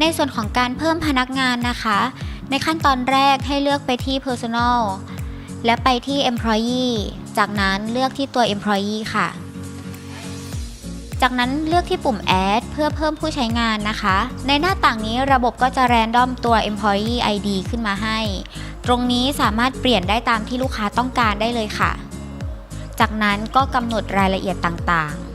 ในส่วนของการเพิ่มพนักงานนะคะ ในขั้นตอนแรกให้เลือกไปที่ personal และไปที่ employee จากนั้นเลือกที่ตัว employee ค่ะ จากนั้นเลือกที่ปุ่ม add เพื่อเพิ่มผู้ใช้งานนะคะ ในหน้าต่างนี้ระบบก็จะ random ตัว employee ID ขึ้นมาให้ ตรงนี้สามารถเปลี่ยนได้ตามที่ลูกค้าต้องการได้เลยค่ะ จากนั้นก็กำหนดรายละเอียดต่างๆ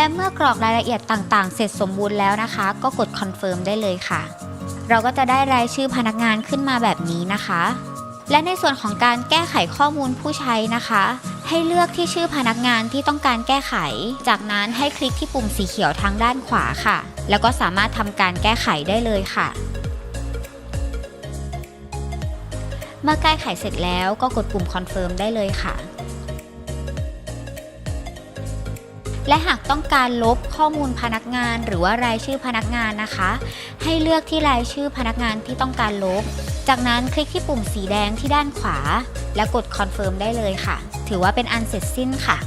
และเมื่อกรอกรายละเอียดต่างๆ เสร็จสมบูรณ์แล้วนะคะ ก็กด confirm ได้เลยค่ะ เราก็จะได้รายชื่อพนักงานขึ้นมาแบบนี้นะคะ และในส่วนของการแก้ไขข้อมูลผู้ใช้นะคะ ให้เลือกที่ชื่อพนักงานที่ต้องการแก้ไข จากนั้นให้คลิกที่ปุ่มสีเขียวทางด้านขวาค่ะ แล้วก็สามารถทำการแก้ไขได้เลยค่ะเมื่อแก้ไขเสร็จแล้วก็กดปุ่ม confirm ได้เลยค่ะ และหากต้องการลบข้อมูลพนักงาน หรือว่ารายชื่อพนักงานนะคะ ให้เลือกที่รายชื่อพนักงานที่ต้องการลบ จากนั้นคลิกที่ปุ่มสีแดงที่ด้านขวา และกดคอนเฟิร์มได้เลยค่ะ ถือว่าเป็นอันเสร็จสิ้นค่ะ